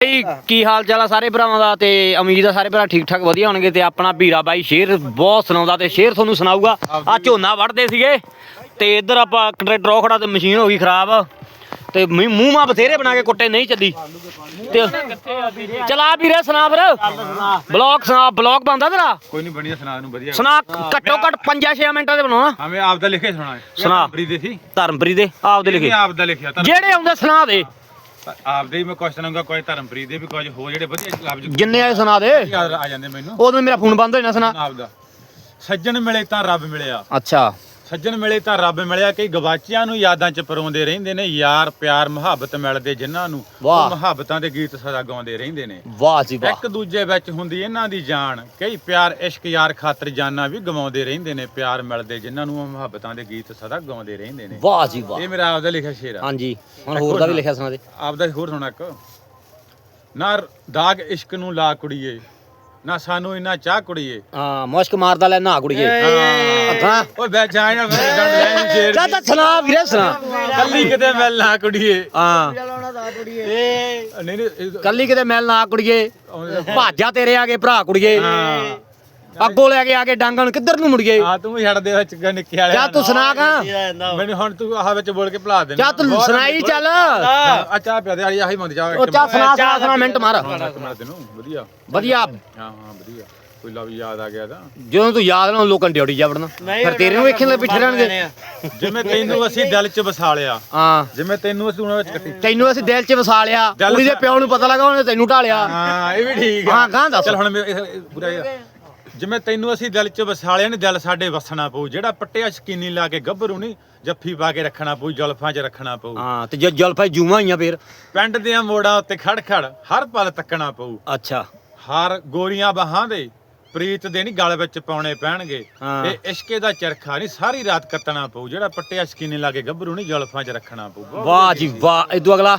ਬਈ ਕੀ ਹਾਲ ਚਾਲ ਆ ਸਾਰੇ ਭਰਾਵਾਂ ਦਾ ਤੇ ਉਮੀਦ ਆ ਸਾਰੇ ਭਰਾ ਠੀਕ ਠਾਕ ਵਧੀਆ ਹੋਣਗੇ ਤੇ ਆਪਣਾ ਵੀਰਾ ਬਾਈ ਸ਼ੇਰ ਬਹੁਤ ਸੁਣਾਉਂਦਾ ਤੇ ਸ਼ੇਰ ਤੁਹਾਨੂੰ ਸੁਣਾਊਗਾ। ਆ ਝੋਨਾ ਵੜਦੇ ਸੀਗੇ ਤੇ ਇੱਧਰ ਆਪਾਂ ਟਰੈਕਟਰ ਖੜਾ ਤੇ ਮਸ਼ੀਨ ਹੋ ਗਈ ਖਰਾਬ। ਤੇ ਮੂੰਹ ਮੂੰਹ ਮਾ ਬਥੇਰੇ ਬਣਾ ਕੇ ਕੁੱਟੇ ਨਹੀਂ ਚੱਲੀ। ਤੇ ਚਲਾ ਵੀਰੇ ਸੁਣਾ ਫਿਰ। ਬਲੌਗ ਸੁਣਾ ਬਲੌਗ ਬੰਦਾ ਤੇਰਾ? ਕੋਈ ਨਹੀਂ ਬਣੀਆ ਸੁਣਾ ਨੂੰ ਵਧੀਆ। ਸੁਣਾ ਘੱਟੋ ਘੱਟ 5-6 ਮਿੰਟਾਂ ਦੇ ਬਣਾਉਣਾ। ਹਾਂ ਮੈਂ ਆਪ ਦਾ ਲਿਖਿਆ ਸੁਣਾ। ਸੁਣਾ। ਬਰੀ ਦੇ ਸੀ। ਧਰਮਪ੍ਰੀਤ ਦੇ ਆਪਦੇ ਲਿਖੇ। ਮੈਂ ਆਪ ਦਾ ਲਿਖਿਆ ਜਿਹੜੇ ਆਉਂਦੇ ਸੁਣਾ ਦੇ। ਆਪ ਦੇ ਹੀ ਮੈਂ ਕੁਐਸਚਨ ਆਉਂਗਾ ਕੋਈ ਧਰਮਪ੍ਰੀਤ ਦੇ ਵੀ ਕੁਝ ਹੋਰ ਜਿਹੜੇ ਵਧੀਆ ਲਫ਼ਜ਼ ਜਿੰਨੇ ਆਏ ਸੁਣਾ ਦੇ। ਯਾਦ ਆ ਜਾਂਦੇ ਮੈਨੂੰ। ਉਦੋਂ ਮੇਰਾ ਫੋਨ ਬੰਦ ਹੋ ਜਾਣਾ ਸੁਣਾ। ਆਪ ਦਾ ਸੱਜਣ ਮਿਲੇ ਤਾਂ ਰੱਬ ਮਿਲਿਆ। ਅੱਛਾ। ਸੱਜਣ ਮਿਲੇ ਤਾਂ ਰੱਬ ਮਿਲਿਆ ਕਈ ਗਵਾਚਿਆਂ ਨੂੰ ਯਾਦਾਂ ਚ ਪਰੋਂਦੇ ਰਹਿੰਦੇ ਨੇ। ਯਾਰ ਪਿਆਰ ਮੁਹੱਬਤ ਮਿਲਦੇ ਜਿਨ੍ਹਾਂ ਨੂੰ। ਉਹ ਮੁਹੱਬਤਾਂ ਦੇ ਗੀਤ ਸਦਾ ਗਾਉਂਦੇ ਰਹਿੰਦੇ ਨੇ। ਵਾਹ ਜੀ ਵਾਹ। ਇੱਕ ਦੂਜੇ ਵਿੱਚ ਹੁੰਦੀ ਇਹਨਾਂ ਦੀ ਜਾਨ। ਕਈ ਪਿਆਰ ਇਸ਼ਕ ਯਾਰ ਖਾਤਰ ਜਾਨਾਂ ਵੀ ਗਵਾਉਂਦੇ ਰਹਿੰਦੇ ਨੇ। ਪਿਆਰ ਮਿਲਦੇ ਜਿਨ੍ਹਾਂ ਨੂੰ ਉਹ ਮੁਹੱਬਤਾਂ ਦੇ ਗੀਤ ਸਦਾ ਗਾਉਂਦੇ ਰਹਿੰਦੇ ਨੇ। ਵਾਹ ਜੀ ਵਾਹ। ਇਹ ਮੇਰਾ ਆਪਦਾ ਲਿਖਿਆ ਸ਼ੇਰ ਆ। ਹਾਂਜੀ ਹੁਣ ਹੋਰ ਦਾ ਵੀ ਲਿਖਿਆ ਸੁਣਾ ਦੇ। ਆਪਦਾ ਹੋਰ ਸੁਣਾ ਇੱਕ। ਨਾ ਦਾਗ ਇਸ਼ਕ ਨੂੰ ਲਾ ਕੁੜੀਏ। ਨਾ ਸਾਨੂੰ ਇੰਨਾ ਚਾਹ ਕੁੜੀਏ। ਹਾਂ ਮੁਸ਼ਕ ਮਾਰਦਾ ਲੈ ਨਾ ਕੁੜੀਏ। ਹਾਂ। ਓਏ ਬੈ ਜਾਏ ਨਾ ਫਿਰ ਜੰਡ ਲੈ ਸ਼ੇਰ ਚਾ ਤਾਂ ਸੁਣਾ ਵੀਰੇ ਸੁਣਾ। ਕੱਲੀ ਕਿਤੇ ਮਿਲ ਨਾ ਕੁੜੀਏ। ਹਾਂ। ਨਹੀਂ ਨਹੀਂ ਇਹ- ਕੱਲੀ ਕਿਤੇ ਮਿਲ ਨਾ ਕੁੜੀਏ। ਭਾਜਾ ਤੇਰੇ ਆਗੇ ਭਰਾ ਕੁੜੀਏ। ਹਾਂ। ਅੱਗੋਂ ਲੈ ਕੇ ਆ ਕੇ ਡਾਂਗਣ ਨੂੰ ਕਿੱਧਰ ਨੂੰ ਮੁੜੀਏ ਆ ਤੂੰ ਵੀ ਛੱਡ ਦੇ ਵਿੱਚ ਨਿੱਕੇ ਵਾਲੇ ਚਾ ਤੂੰ ਸੁਣਾ ਗਾ ਮੈਨੂੰ ਹੁਣ ਤੂੰ ਆਹ ਵਿੱਚ ਬੋਲ ਕੇ ਭੁਲਾ ਦੇ ਚਾ ਤੂੰ ਸੁਣਾਈ ਚੱਲ। ਆ ਚਾਹ ਪਿਆ ਦੇ ਆਹੀ ਆਹੀ ਮੰਗ ਜਾ ਉਹ ਚਾ ਸੁਣਾ ਸੁਣਾ ਸੁਣਾ ਮਿੰਟ ਮਾਰ। ਤੈਨੂੰ ਵਧੀਆ। ਵਧੀਆ। ਹਾਂ ਹਾਂ ਵਧੀਆ। ਕੋਈ ਲਵ ਯਾਦ ਆ ਗਿਆ ਤਾਂ। ਜਦੋਂ ਤੂੰ ਯਾਦ ਨਾ ਲੋਕਾਂ ਡਿਊਟੀ ਜਾ ਵੜਨਾ। ਫਿਰ ਤੇਰੇ ਨੂੰ ਵੇਖਣ ਦੇ ਪਿੱਛੇ ਰਹਿਣਗੇ। ਜਿਵੇਂ ਤੈਨੂੰ ਅਸੀਂ ਦਿਲ 'ਚ ਵਸਾ ਲਿਆ। ਹਾਂ। ਜਿਵੇਂ ਤੈਨੂੰ ਅਸੀਂ ਉਹਨਾਂ ਵਿੱਚ ਕੱਟੀ। ਤੈਨੂੰ ਅਸੀਂ ਦਿਲ 'ਚ ਵਸਾ ਲਿਆ। ਦਿਲ ਕੁੜੀ ਦੇ ਪਿਓ ਨੂੰ ਪਤਾ ਲੱਗਾ ਉਹਨੇ ਤੈਨੂੰ ਢਾਲਿਆ। ਹਾਂ ਇਹ ਵੀ ਠੀਕ ਆ। ਹਾਂ, ਗਾਂਹ ਦੱਸ। ਚਲ ਹੁਣ ਪੂਰਾ ਇਹ- ਜਿਵੇਂ ਤੈਨੂੰ ਅਸੀਂ ਦਿਲ 'ਚ ਵਸਾ ਲਿਆ ਨੇ ਦਿਲ ਸਾਡੇ ਵਸਣਾ ਪਊ। ਜਿਹੜਾ ਪੱਟਿਆ ਸ਼ਕੀਨੀ ਲਾ ਕੇ ਗੱਭਰੂ ਨਹੀਂ ਜੱਫੀ ਪਾ ਕੇ ਰੱਖਣਾ ਪਊ ਜਲਫਾਂ 'ਚ ਰੱਖਣਾ ਪਊ। ਹਾਂ ਤੇ ਜੇ ਜਲਫਾਈ ਜੂਆਂ ਹੀ ਆ ਫੇਰ? ਪਿੰਡ ਦੀਆਂ ਮੋੜਾਂ ਉੱਤੇ ਖੜ ਖੜ ਹਰ ਪਲ ਤੱਕਣਾ ਪਊ। ਅੱਛਾ। ਹਰ ਗੋਰੀਆਂ ਬਾਹਾਂ ਦੇ ਪ੍ਰੀਤ ਦੇ ਨਹੀਂ ਗਲ ਵਿੱਚ ਪਾਉਣੇ ਪੈਣਗੇ। ਹਾਂ। ਇਹ ਇਸ਼ਕੇ ਦਾ ਚਰਖਾ ਨਹੀਂ ਸਾਰੀ ਰਾਤ ਕੱਤਣਾ ਪਊ। ਜਿਹੜਾ ਪੱਟਿਆ ਸ਼ਕੀਨੀ ਲਾ ਕੇ ਗੱਭਰੂ ਨਹੀਂ ਜਲਫਾਂ 'ਚ ਰੱਖਣਾ ਪਊ। ਬਹੁਤ ਵਾਹ ਜੀ ਵਾਹ ਇਦੋਂ ਅਗਲਾ।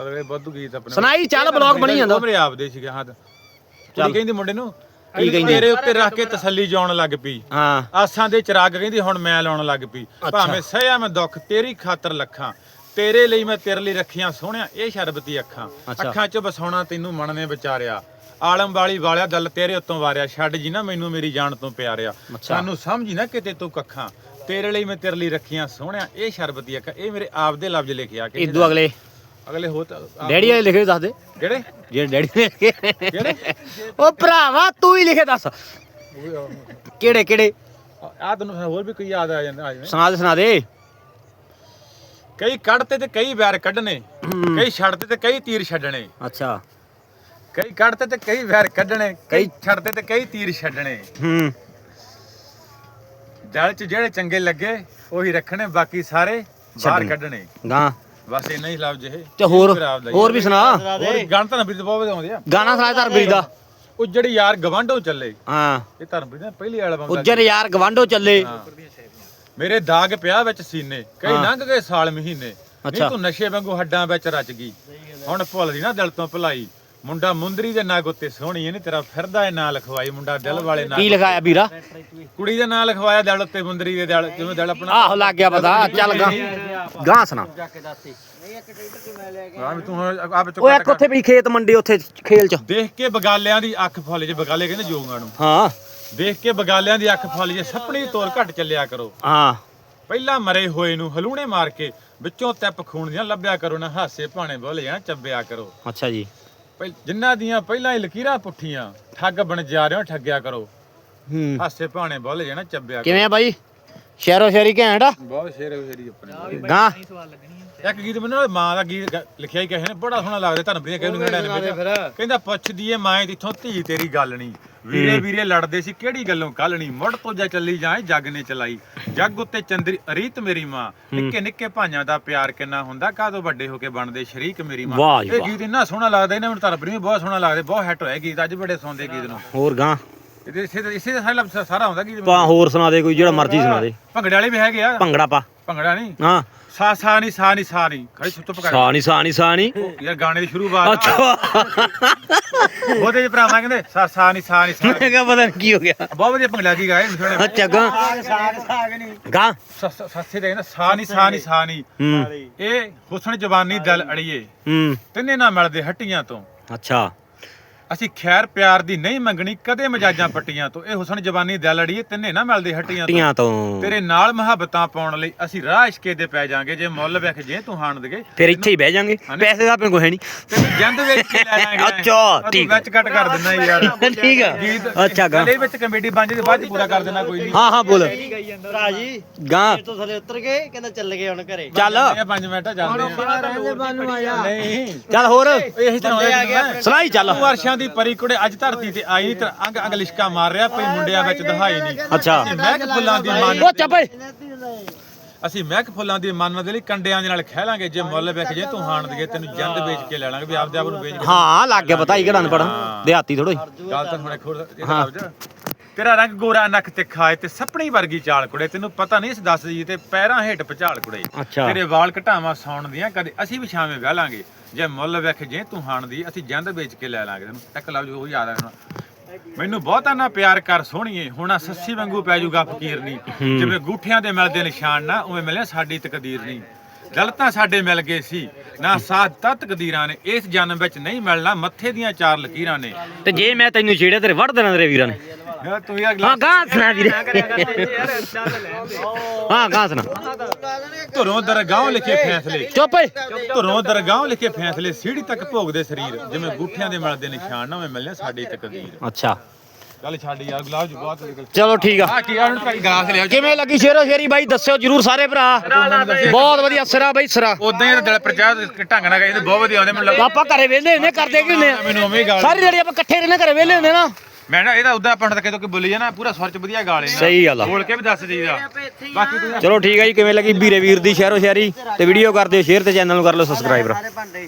ਅਗਲੇ ਬੁੱਧੂ ਗੀਤ ਆਪਣੇ ਸੁਣਾਈ ਚੱਲ ਬਲੌਗ ਬਣੀ ਜਾਂਦਾ। ਉਹ ਮੇਰੇ ਆਪਦੇ ਸੀਗੇ ਹਾਂ। ਕੁੜੀ ਕਹਿੰਦੀ ਮੁੰਡੇ ਨੂੰ ਕੀ ਕਹਿੰਦੀ? ਤੇਰੇ ਉੱਤੇ ਰੱਖ ਕੇ ਤਸੱਲੀ ਜਾਉਣ ਲੱਗ ਪਈ। ਹਾਂ। ਆਸਾਂ ਦੇ ਚਿਰਾਗ ਕਹਿੰਦੀ ਹੁਣ ਮੈਂ ਲਾਉਣ ਲੱਗ ਪਈ। ਭਾਵੇਂ ਸਹਿਆ ਮੈਂ ਦੁੱਖ ਤੇਰੀ ਖਾਤਰ ਲੱਖਾਂ। ਤੇਰੇ ਲਈ ਮੈਂ ਤੇਰੇ ਲਈ ਰੱਖੀਆਂ ਸੋਹਣਿਆ ਇਹ ਸ਼ਰਬਤੀ ਅੱਖਾਂ। ਅੱਖਾਂ 'ਚ ਵਸਾਉਣਾ ਤੈਨੂੰ ਮਨ ਨੇ ਵਿਚਾਰਿਆ। ਆਲਮ ਵਾਲੀ ਵਾਲਿਆ ਦਿਲ ਤੇਰੇ ਉੱਤੋਂ ਵਾਰਿਆ। ਛੱਡ ਜੀ ਨਾ ਮੈਨੂੰ ਮੇਰੀ ਜਾਨ ਤੋਂ ਪਿਆਰਿਆ। ਸਾਨੂੰ ਸਮਝੀ ਨਾ ਕਿਤੇ ਤੂੰ ਕੱਖਾਂ। ਤੇਰੇ ਲਈ ਮੈਂ ਤੇਰੇ ਲਈ ਰੱਖੀਆਂ ਸੋਹਣਿਆ ਇਹ ਸ਼ਰਬਤੀ ਅੱਖਾਂ। ਇਹ ਮੇਰੇ ਆਪਦੇ ਲਫ਼ਜ਼ ਲਿਖਿਆ। ਕਿ ਇਦੋਂ ਅਗਲੇ। ਅਗਲੇ ਹੋ ਤਾਂ ਡੈਡੀ ਵਾਲੇ ਲਿਖੇ ਦੱਸ ਦੇ। ਕਿਹੜੇ? ਜਿਹੜੇ ਡੈਡੀ ਨੇ ਲਿਖੇ ਕਿਹੜੇ? ਉਹ ਭਰਾਵਾ ਤੂੰ ਹੀ ਲਿਖੇ ਦੱਸ। ਕਿਹੜੇ ਕਿਹੜੇ? ਆ ਤੈਨੂੰ ਹੋਰ ਵੀ ਕੋਈ ਯਾਦ ਆ ਜਾਂਦਾ ਆ ਜਾਵੇ। ਸੁਣਾ ਦੇ ਸੁਣਾ ਦੇ। ਕਈ ਕੱਢਤੇ ਤੇ ਕਈ ਵੈਰ ਕੱਢਣੇ ਕਈ ਛੱਡਤੇ ਤੇ ਕਈ ਤੀਰ ਛੱਡਣੇ। ਅੱਛਾ। ਕਈ ਕੱਢਤੇ ਤੇ ਕਈ ਵੈਰ ਕੱਢਣੇ ਕਈ ਛੱਡਤੇ ਤੇ ਕਈ ਤੀਰ ਛੱਡਣੇ। ਹੂੰ। ਦਿਲ 'ਚ ਜਿਹੜੇ ਚੰਗੇ ਲੱਗੇ ਉਹੀ ਰੱਖਣੇ ਬਾਕੀ ਸਾਰੇ ਬਾਹਰ। ਕੱਢਣੇ। ਗਾਂ ਬਸ ਇੰਨਾ ਹੀ ਲਫ਼ਜ਼ ਇਹ ਤੇ ਹੋਰ ਫਿਰ ਆਪਦਾ ਹੀ ਹੋਰ ਵੀ ਸੁਣਾ। ਹੋਰ ਗਾਣ ਤਾਂ ਨਬੀ ਬਹੁਤ ਵਧੀਆ ਆਉਂਦੇ ਆ। ਗਾਣਾ ਸੁਣਾ ਧਰਮਪ੍ਰੀਤ ਦਾ। ਉਹ ਜਿਹੜੀ ਯਾਰ ਗਵਾਂਢੋਂ ਚੱਲੇ। ਹਾਂ। ਇਹ ਧਰਮਪ੍ਰੀਤ ਨੇ ਪਹਿਲੀ ਐਲਬਮ ਦਾ ਉੱਜਰ ਯਾਰ ਗਵਾਂਢੋ ਚੱਲੇ। ਮੇਰੇ ਦਾਗ ਪਿਆ ਵਿੱਚ ਸੀਨੇ। ਕਈ। ਲੰਘ ਗਏ ਸਾਲ ਮਹੀਨੇ। ਅੱਛਾ। ਨਹੀਂ ਤੂੰ ਨਸ਼ੇ ਵਾਂਗੂ ਹੱਡਾਂ ਵਿੱਚ ਰਚ ਗਈ। ਹੁਣ ਭੁੱਲਦੀ ਨਾ ਦਿਲ ਤੋਂ ਭੁਲਾਈ। ਮੁੰਡਾ ਮੁੰਦਰੀ ਦੇ ਨਾਂ ਉੱਤੇ ਸੋਹਣੀ ਇਹਨੇ ਤੇਰਾ ਫਿਰਦਾ ਇਹ ਨਾਂ ਲਿਖਵਾਈ ਮੁੰਡਾ ਦਿਲ ਵਾਲੇ ਨਾਂ ਕੀ ਲਿਖਾਇਆ ਵੀਰਾ? ਕੁੜੀ ਦਾ ਨਾਂ ਲਿਖਵਾਇਆ ਦਿਲ ਉੱਤੇ ਮੁੰਦਰੀ ਦੇ ਦਿਲ ਜਿਵੇਂ ਦਿਲ ਆਪਣਾ। ਆਹੋ ਲੱਗ ਗਿਆ ਪਤਾ ਚੱਲ ਗਾਂ। ਗਾਂ ਸੁਣਾ। ਹਾਂ ਵੀ ਤੂੰ ਹੁਣ ਆ ਵਿੱਚ ਉਹ ਇੱਕ ਉੱਥੇ ਵੀ ਖੇਤ ਮੰਡੀ ਉੱਥੇ ਖੇਲ ਚ। ਦੇਖ ਕੇ ਬਗਾਲਿਆਂ ਦੀ ਅੱਖ ਫੁੱਲ ਜੇ ਬਗਾਲੇ ਕਹਿੰਦੇ ਜੋਗਾਂ ਨੂੰ। ਹਾਂ। ਦੇਖ ਕੇ ਬਗਾਲਿਆਂ ਦੀ ਅੱਖ ਫੁੱਲ ਜੇ ਸੱਪਣੀ ਤੋਰ ਘਟ ਚੱਲਿਆ ਕਰੋ। ਹਾਂ। ਪਹਿਲਾਂ ਮਰੇ ਹੋਏ ਨੂੰ ਹਲੂਣੇ ਮਾਰ ਕੇ ਵਿੱਚੋਂ ਤਿੱਪ ਖੂਨ ਦੀਆਂ ਲੱਭਿਆ ਕਰੋ ਨਾ ਹਾਸੇ ਭਾਣੇ ਬੋਲੇ ਚੱਬਿਆ ਕਰੋ। ਅੱਛਾ ਜੀ। ਜਿਨ੍ਹਾਂ ਦੀਆਂ ਪਹਿਲਾਂ ਹੀ ਲਕੀਰਾਂ ਪੁੱਠੀਆਂ ਠੱਗ ਬਣ ਜਾ ਰਹੇ ਹੋ ਠੱਗਿਆ ਕਰੋ। ਹੂੰ। ਹਾਸੇ ਭਾਣੇ ਬੋਲੇ ਜਾਂ ਚੱਬਿਆ ਕਰੋ ਕਿਵੇਂ ਆ ਬਾਈ? ਸ਼ਹਿਰੋ ਸ਼ਹਿਰੀ ਘੈਂਟ ਆ? ਬਹੁਤ ਸ਼ੇਰ ਸ਼ੇਰੀ ਆਪਣੇ। ਗਾਂ ਇੱਕ ਗੀਤ ਮੈਨੂੰ ਨਾ ਮਾਂ ਦਾ ਗੀਤ ਗ- ਲਿਖਿਆ ਹੀ ਕਿਸੇ ਨੇ ਬੜਾ ਸੋਹਣਾ ਲੱਗਦਾ ਧਰਮਪ੍ਰੀਤ ਕਹਿੰਦੇ ਨੇ ਕਹਿੰਦਾ ਪੁੱਛਦੀ ਏ ਮਾਂ ਇੱਥੋਂ ਧੀ ਤੇਰੀ ਗੱਲ ਨਹੀਂ ਵੀਰੇ ਵੀਰੇ ਲੜਦੇ ਸੀ ਕਿਹੜੀ ਗੱਲੋਂ? ਕੱਲ ਨਹੀਂ ਮੁੜ ਤੋਂ ਜਾ ਚੱਲੀ ਜਾਏ ਜੱਗ ਨੇ ਚਲਾਈ। ਜੱਗ ਉੱਤੇ ਚੰਦਰੀ ਰੀਤ ਮੇਰੀ ਮਾਂ। ਨਿੱਕੇ ਨਿੱਕੇ ਭਾਈਆਂ ਦਾ ਪਿਆਰ ਕਿੰਨਾ ਹੁੰਦਾ ਕਾਦੋਂ ਵੱਡੇ ਹੋ ਕੇ ਬਣਦੇ ਸ਼ਰੀਕ ਮੇਰੀ ਮਾਂ। ਇਹ। ਗੀਤ ਇੰਨਾ ਸੋਹਣਾ ਲੱਗਦਾ ਇਹਨਾਂ ਮੈਨੂੰ ਧਰਮਪ੍ਰੀਤ ਵੀ ਬਹੁਤ ਸੋਹਣਾ ਲੱਗਦਾ ਬਹੁਤ ਹਿੱਟ ਹੋਇਆ ਗੀਤ ਅੱਜ ਬੜੇ ਸੁਣਦੇ ਗੀਤ ਨੂੰ। ਹੋਰ ਗਾਂ? ਇਹਦੇ ਇਸੇ ਇਸੇ ਦਾ ਸਾਰਾ ਸਾਰਾ ਹੁੰਦਾ ਗੀਤ ਪਾ ਹੋਰ ਸੁਣਾ ਦੇ ਕੋਈ ਜਿਹੜਾ ਮਰਜ਼ੀ ਸੁਣਾ ਦੇ। ਭੰਗੜੇ ਵਾਲੇ ਵੀ ਹੈਗੇ ਆ। ਭੰਗੜਾ ਪਾ। ਭੰਗੜਾ ਨਹੀਂ ਹਾਂ ਸਾ ਸਾ ਨਹੀਂ ਸਾ ਨਹੀਂ ਸਾ ਨਹੀਂ ਖੜੀ ਚੁੱਪ ਕਰ ਸਾਣੀ ਸਾਣੀ ਸਾਣੀ ਯਾਰ ਗਾਣੇ ਦੀ ਸ਼ੁਰੂਆਤ ਅੱਛਾ ਉਹਦੇ ਚ ਭਰਾਵਾਂ ਕਹਿੰਦੇ ਸਾ ਸਾ ਨਹੀਂ ਸਾ ਨਹੀਂ ਸਾ ਮੈਂ ਕਿਹਾ ਪਤਾ ਨੀ ਕੀ ਹੋ ਗਿਆ ਬਹੁਤ ਵਧੀਆ ਭੰਗੜਾ ਜੀ ਗਾਏ ਸੁਣੇ ਅੱਛਾ ਗਾਂ ਗਾਂ ਸੱਸੇ ਦੇ ਕਹਿੰਦੇ ਸਾ ਨਹੀਂ ਸਾ ਨਹੀਂ ਸਾ ਨਹੀਂ ਹੂੰ ਇਹ ਹੁਸਨ ਜਵਾਨੀ ਦਿਲ ਅੜੀਏ ਹੂੰ ਤਿੰਨੇ ਨਾ ਮਿਲਦੇ ਹੱਟੀਆਂ ਤੋਂ ਅੱਛਾ ਅਸੀਂ ਖੈਰ ਪਿਆਰ ਦੀ ਨਹੀਂ ਮੰਗਣੀ ਕਦੇ ਮਜਾਜਾਂ ਪੱਟੀਆਂ ਤੋਂ। ਇਹ ਹੁਸਨ ਜਵਾਨੀ ਦਿਲ ਅੜੀਏ ਤਿੰਨੇ ਨਾ ਮਿਲਦੇ ਹੱਟੀਆਂ ਤੋਂ। ਤੇਰੇ ਨਾਲ ਮੁਹੱਬਤਾਂ ਪਾਉਣ ਲਈ ਅਸੀਂ ਰਾਹ ਇਸ਼ਕੇ ਦੇ ਪੈ ਜਾਾਂਗੇ ਜੇ ਮੁੱਲ ਵੇਖ ਜੇ ਤੂੰ ਹਾਣ ਦੇਗੇ। ਫਿਰ ਇੱਥੇ ਹੀ ਬਹਿ ਜਾਾਂਗੇ। ਪੈਸੇ ਦਾ ਆਪਣੇ ਕੋਲ ਹੈ ਨਹੀਂ। ਤੈਨੂੰ ਜੰਦ ਵੇਚ ਕੇ ਲੈ ਲਾਂਗੇ ਅੱਛਾ, ਠੀਕ। ਵਿੱਚ ਕੱਟ ਕਰ ਦਿੰਦਾ ਯਾਰ। ਠੀਕ ਆ। ਗੀਤ ਅੱਛਾ ਗਾ। ਗਲੇ ਵਿੱਚ ਕਮੇਡੀ ਬਣ ਜੇ ਬਾਅਦ ਚ ਪੂਰਾ ਕਰ ਦੇਣਾ ਕੋਈ ਨਹੀਂ। ਹਾਂ ਹਾਂ ਬੋਲ। ਭਰਾ ਜੀ ਗਾਂ। ਤੋਂ ਥੱਲੇ ਉਤਰ ਗਏ ਕਹਿੰਦਾ ਚੱਲ ਗਏ ਹੁਣ ਘਰੇ। ਚੱਲ। 5 ਮਿੰਟ ਜਾਂਦੇ ਆ। ਨਹੀਂ। ਚੱਲ ਹੋਰ। ਇਹੀ ਚਲਾਉਂਦੇ ਸੁਣਾਈ ਚੱਲ। ਵਰਸ਼ਾਂ ਦੀ ਪਰੀ ਕੁੜੇ ਅੱਜ ਧਰਤੀ ਤੇ ਆਈ ਨਹੀਂ ਤੇ ਅੰਗ ਅੰਗ ਲਿਸ਼ਕਾ ਮਾਰ ਰਿਹਾ ਪਈ ਮੁੰਡਿਆਂ ਵਿੱਚ ਦਹਾਈ ਨਹੀਂ। ਅੱਛਾ। ਮਹਿਕ ਫੁੱਲਾਂ ਦੀ ਮਨ ਉਹ ਚੱਪੇ। ਅਸੀਂ ਮਹਿਕ ਫੁੱਲਾਂ ਦੀ ਮਨ ਦੇ ਲਈ ਕੰਡਿਆਂ ਦੇ ਨਾਲ ਖਹਿਲਾਂਗੇ ਜੇ ਮੁੱਲ ਵੇਖ ਜੇ ਤੂੰ ਹਾਣ ਦੇਗੇ ਤੈਨੂੰ ਜੰਦ ਵੇਚ ਕੇ ਲੈ ਲਾਂਗੇ ਵੀ ਆਪਦੇ ਆਪ ਨੂੰ ਵੇਚ ਕੇ ਹਾਂ ਲੱਗ ਗਿਆ ਪਤਾ ਹੀ। ਕਿਹੜਾ ਅਨਪੜ ਦਿਹਾਤੀ ਥੋੜੋ ਗੱਲ ਤਾਂ ਹੁਣ ਖੋਰ ਤੇਰਾ ਰੰਗ ਗੋਰਾ ਨੱਕ ਤੇ ਖਾਏ ਤੇ ਸਪਣੀ ਵਰਗੀ ਚਾਲ ਕੁੜੇ ਤੈਨੂੰ ਪਤਾ ਨਹੀਂ ਇਸ ਦੱਸ ਜੀ ਤੇ ਪੈਰਾਂ ਹੇਠ ਪਚਾਲ ਕੁੜੇ। ਤੇਰੇ ਵਾਲ ਘਟਾਵਾਂ ਸੌਣ ਦੀਆਂ ਕਦੇ ਅਸੀਂ ਵੀ ਛਾਵੇਂ ਵਹਿ ਲਾਂਗੇ। ਜੇ ਮੁੱਲ ਵੇਖ ਜੇ ਤੂੰ ਹਾਣ ਦੀ ਅਸੀਂ ਜੰਦ ਵੇਚ ਕੇ ਲੈ ਲਾਂਗੇ ਤੈਨੂੰ। ਇੱਕ ਲਫ਼ਜ਼ ਉਹ ਯਾਦ ਆ ਹੁਣ ਮੈਨੂੰ ਬਹੁਤਾ ਨਾ ਪਿਆਰ ਕਰ ਸੋਹਣੀਏ ਹੁਣ ਸੱਸੀ ਵਾਂਗੂ ਪੈ ਜਾਊਗਾ ਫਕੀਰ ਨਹੀਂ ਜਿਵੇਂ ਗੂਠਿਆਂ ਦੇ ਮਿਲਦੇ ਨਿਸ਼ਾਨ ਨਾ ਉਵੇਂ ਮਿਲਿਆ ਸਾਡੀ ਤਕਦੀਰ ਨਹੀਂ ਦਿਲ ਤਾਂ ਸਾਡੇ ਮਿਲ ਗਏ ਸੀ ਨਾ ਸਾਥ ਤਾਂ ਤਕਦੀਰਾਂ ਨੇ ਇਸ ਜਨਮ ਵਿੱਚ ਨਹੀਂ ਮਿਲਣਾ ਮੱਥੇ ਦੀਆਂ ਚਾਰ ਲਕੀਰਾਂ ਨੇ। ਤੇ ਜੇ ਮੈਂ ਤੈਨੂੰ ਛੇੜਿਆ ਤੇਰੇ ਵੜ ਦੇਣਾ ਤੇਰੇ ਵੀਰਾਂ ਨੇ। ਯਾਰ ਤੂੰ ਯਾਰ ਹਾਂ ਗਾਂ ਸੁਣਾ ਵੀਰੇ। ਹਾਂ ਗਾਂ ਸੁਣਾ। ਧੁਰੋਂ ਦਰਗਾਹੋਂ ਲਿਖੇ ਫੈਸਲੇ। ਚੁੱਪ ਓਏ। ਧੁਰੋਂ ਦਰਗਾਹੋਂ ਲਿਖੇ ਫੈਸਲੇ ਸੀੜੀ ਤੱਕ ਭੋਗਦੇ ਸਰੀਰ। ਜਿਵੇਂ ਗੂਠਿਆਂ ਦੇ ਮਿਲਦੇ ਨਿਸ਼ਾਨ ਨਾ ਉਵੇਂ ਮਿਲਣਾ ਸਾਡੀ ਤਕਦੀਰ। ਅੱਛਾ। ਚੱਲ ਛੱਡ ਯਾਰ ਗੁਲਾਬ ਜੀ ਬਹੁਤ ਨਿਕਲ ਚਲੋ ਠੀਕ ਆ। ਆ ਕੀ ਆ ਹੁਣ ਭਾਈ ਗਲਾਸ ਲਿਆ ਕਿਵੇਂ ਲੱਗੀ ਸ਼ੇਰੋ ਸ਼ੇਰੀ ਬਾਈ? ਦੱਸਿਓ ਜਰੂਰ ਸਾਰੇ ਭਰਾ। ਬਹੁਤ ਵਧੀਆ ਸਿਰਾ ਬਾਈ ਸਿਰਾ। ਉਦਾਂ ਹੀ ਦਿਲ ਪ੍ਰਚਾਰ ਢੰਗ ਨਾਲ ਕਹਿੰਦੇ ਬਹੁਤ ਵਧੀਆ ਆਉਂਦੇ ਮੈਨੂੰ ਲੱਗਦਾ ਆਪਾਂ ਘਰੇ ਵੇਲੇ ਹੁੰਦੇ ਕਰਦੇ ਕਿ ਹੁੰਦੇ ਆ? ਮੈਨੂੰ ਉਵੇਂ ਹੀ ਗਾਲ ਸਾਰੀ ਜਿਹੜੀ ਆਪਾਂ ਇਕੱਠੇ ਰਹਿੰਦੇ ਘਰੇ ਵੇਲੇ ਹੁੰਦੇ ਨਾ। ਮੈਂ ਨਾ ਇਹਦਾ ਉਦਾਂ ਆਪਾਂ ਤੱਕ ਕੋਈ ਬੋਲੀ ਜਾਣਾ ਪੂਰਾ ਸਵਰ ਚ ਵਧੀਆ ਗਾ ਲੈਣਾ। ਸਹੀ ਗੱਲ ਆ। ਬੋਲ ਕੇ ਵੀ ਦੱਸ ਦਈਦਾ। ਬਾਕੀ ਚਲੋ ਠੀਕ ਆ ਜੀ ਕਿਵੇਂ ਲੱਗੀ ਵੀਰੇ ਵੀਰ ਦੀ ਸ਼ੇਰੋ ਸ਼ੇਰੀ ਤੇ ਵੀਡੀਓ ਕਰ ਦਿਓ ਸ਼ੇਅਰ ਤੇ ਚੈਨਲ ਨੂੰ ਕਰ ਲਓ ਸਬਸਕ੍ਰਾਈਬ ਸਾਰੇ ਭਾਂਡੇ।